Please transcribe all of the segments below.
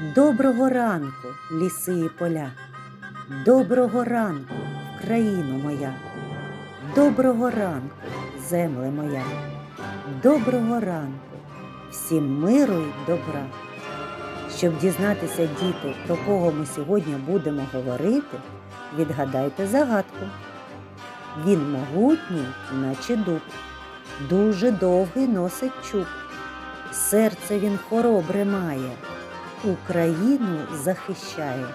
Доброго ранку, ліси і поля. Доброго ранку, країно моя. Доброго ранку, земле моя. Доброго ранку, всім миру й добра. Щоб дізнатися, діти, про кого ми сьогодні будемо говорити, відгадайте загадку. Він могутній, наче дуб, дуже довгий носить чуб. Серце він хоробре має, Україну захищає.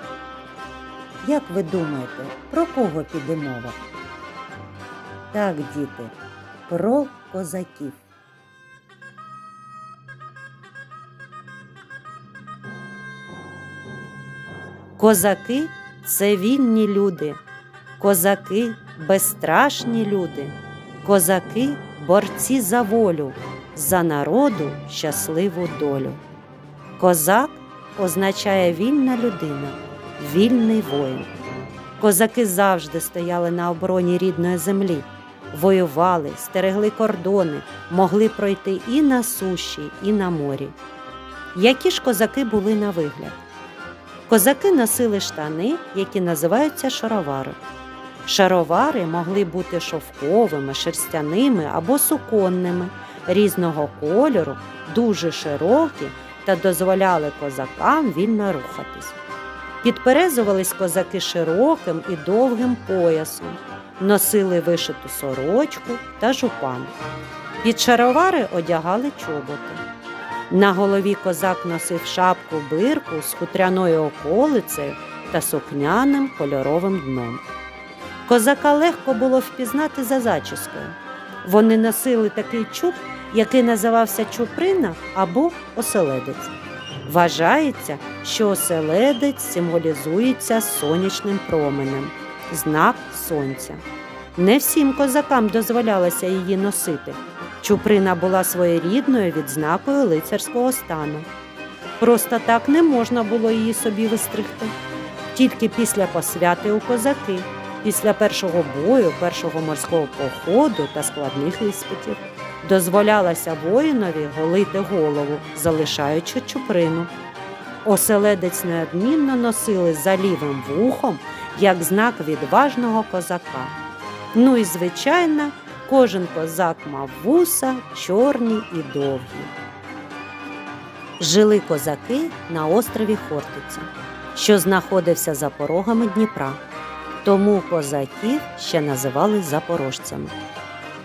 Як ви думаєте, про кого піде мова? Так, діти, про козаків. Козаки це вільні люди, козаки безстрашні люди, козаки борці за волю, за народу щасливу долю. Козак означає вільна людина, вільний воїн. Козаки завжди стояли на обороні рідної землі, воювали, стерегли кордони, могли пройти і на суші, і на морі. Які ж козаки були на вигляд? Козаки носили штани, які називаються шаровари. Шаровари могли бути шовковими, шерстяними або суконними, різного кольору, дуже широкі та дозволяли козакам вільно рухатись. Підперезувались козаки широким і довгим поясом, носили вишиту сорочку та жупан. Під шаровари одягали чоботи. На голові козак носив шапку бирку з хутряною околицею та сукняним кольоровим дном. Козака легко було впізнати за зачіскою. Вони носили такий чуб, який називався чуприна або оселедець. Вважається, що оселедець символізується сонячним променем, знак сонця. Не всім козакам дозволялося її носити. Чуприна була своєрідною відзнакою лицарського стану. Просто так не можна було її собі вистригти. Тільки після посвяти у козаки, після першого бою, першого морського походу та складних іспитів, дозволялося воїнові голити голову, залишаючи чуприну. Оселедець неодмінно носили за лівим вухом як знак відважного козака. Ну і, звичайно, кожен козак мав вуса чорні і довгі. Жили козаки на острові Хортиця, що знаходився за порогами Дніпра. Тому козаків ще називали запорожцями.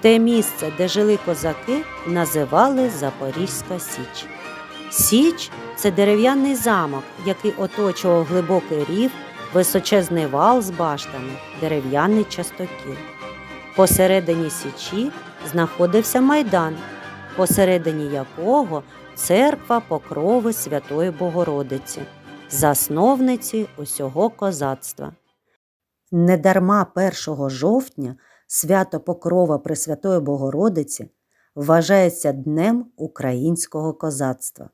Те місце, де жили козаки, називали Запорізька Січ. Січ це дерев'яний замок, який оточував глибокий рів, височезний вал з баштами, дерев'яний частокіл. Посередині січі знаходився майдан, посередині якого церква покрови Святої Богородиці, засновниці усього козацтва. Недарма 1 жовтня свято Покрова Пресвятої Богородиці вважається Днем українського козацтва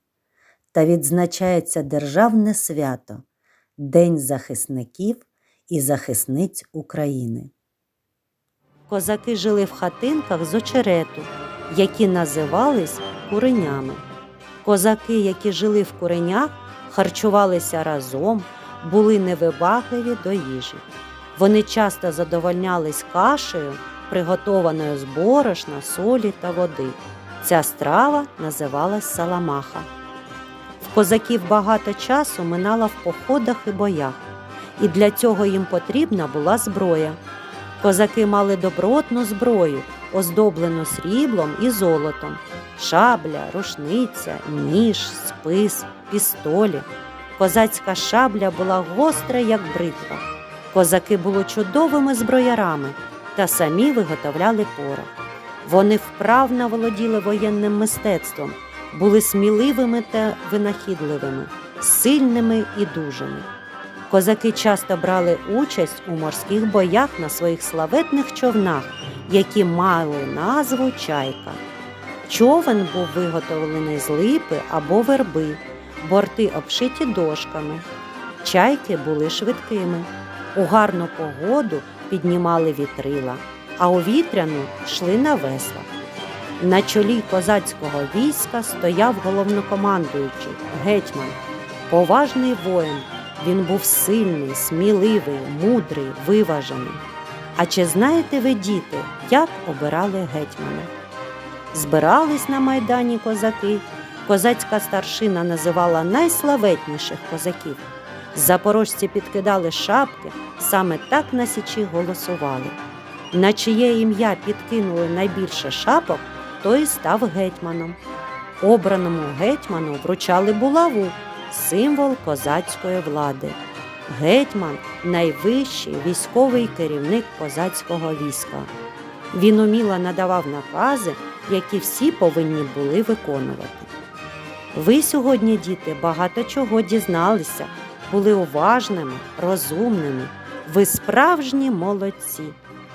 та відзначається державне свято День захисників і захисниць України. Козаки жили в хатинках з очерету, які називались куренями. Козаки, які жили в куренях, харчувалися разом, були невибагливі до їжі. Вони часто задовольнялись кашею, приготованою з борошна, солі та води. Ця страва називалась саламаха. В козаків багато часу минало в походах і боях, і для цього їм потрібна була зброя. Козаки мали добротну зброю, оздоблену сріблом і золотом, шабля, рушниця, ніж, спис, пістолі. Козацька шабля була гостра, як бритва. Козаки були чудовими зброярами та самі виготовляли порох. Вони вправно володіли воєнним мистецтвом, були сміливими та винахідливими, сильними і дужими. Козаки часто брали участь у морських боях на своїх славетних човнах, які мали назву чайка. Човен був виготовлений з липи або верби, борти обшиті дошками. Чайки були швидкими. У гарну погоду піднімали вітрила, а у вітряну йшли на веслах. На чолі козацького війська стояв головнокомандуючий гетьман. Поважний воїн, він був сильний, сміливий, мудрий, виважений. А чи знаєте ви, діти, як обирали гетьмана? Збирались на майдані козаки. Козацька старшина називала найславетніших козаків. Запорожці підкидали шапки, саме так на січі голосували. На чиє ім'я підкинули найбільше шапок, той став гетьманом. Обраному гетьману вручали булаву, символ козацької влади. Гетьман найвищий військовий керівник козацького війська. Він уміло надавав накази, які всі повинні були виконувати. Ви сьогодні, діти, багато чого дізналися, були уважними, розумними. Ви справжні молодці,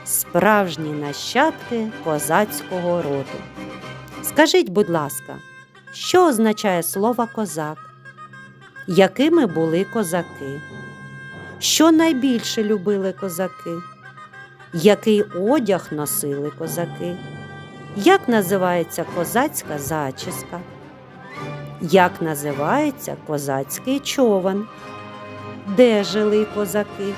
справжні нащадки козацького роду. Скажіть, будь ласка, що означає слово козак? Якими були козаки? Що найбільше любили козаки? Який одяг носили козаки? Як називається козацька зачіска? Як називається козацький човен? Де жили козаки?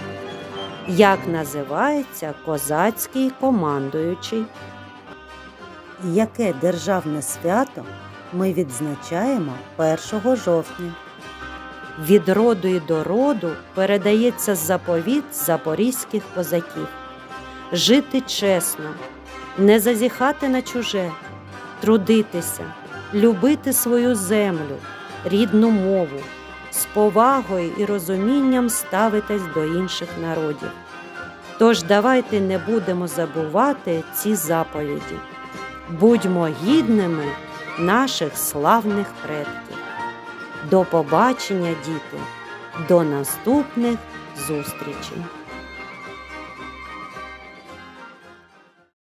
Як називається козацький командуючий? Яке державне свято ми відзначаємо 1 жовтня? Від роду і до роду передається заповіт запорізьких козаків жити чесно, не зазіхати на чуже, трудитися, любити свою землю, рідну мову, з повагою і розумінням ставитись до інших народів. Тож давайте не будемо забувати ці заповіді. Будьмо гідними наших славних предків. До побачення, діти, до наступних зустрічей!